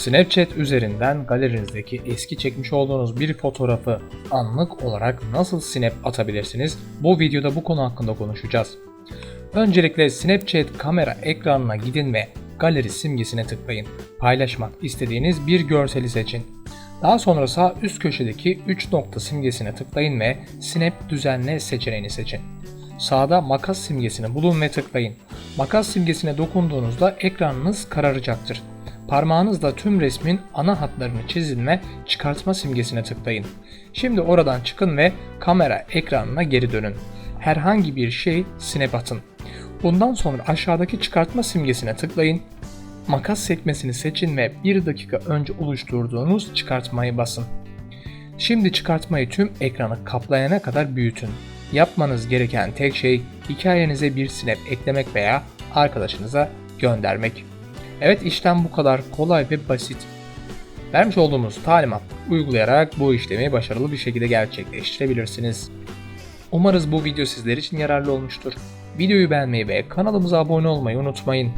Snapchat üzerinden galerinizdeki eski çekmiş olduğunuz bir fotoğrafı anlık olarak nasıl snap atabilirsiniz? Bu videoda bu konu hakkında konuşacağız. Öncelikle Snapchat kamera ekranına gidin ve galeri simgesine tıklayın. Paylaşmak istediğiniz bir görseli seçin. Daha sonra sağ üst köşedeki 3 nokta simgesine tıklayın ve Snap düzenle seçeneğini seçin. Sağda makas simgesini bulun ve tıklayın. Makas simgesine dokunduğunuzda ekranınız kararacaktır. Parmağınızla tüm resmin ana hatlarını çizin ve çıkartma simgesine tıklayın. Şimdi oradan çıkın ve kamera ekranına geri dönün. Herhangi bir şey snap atın. Bundan sonra aşağıdaki çıkartma simgesine tıklayın. Makas sekmesini seçin ve 1 dakika önce oluşturduğunuz çıkartmayı basın. Şimdi çıkartmayı tüm ekranı kaplayana kadar büyütün. Yapmanız gereken tek şey hikayenize bir snap eklemek veya arkadaşınıza göndermek. Evet işlem bu kadar kolay ve basit. Vermiş olduğumuz talimat uygulayarak bu işlemi başarılı bir şekilde gerçekleştirebilirsiniz. Umarız bu video sizler için yararlı olmuştur. Videoyu beğenmeyi ve kanalımıza abone olmayı unutmayın.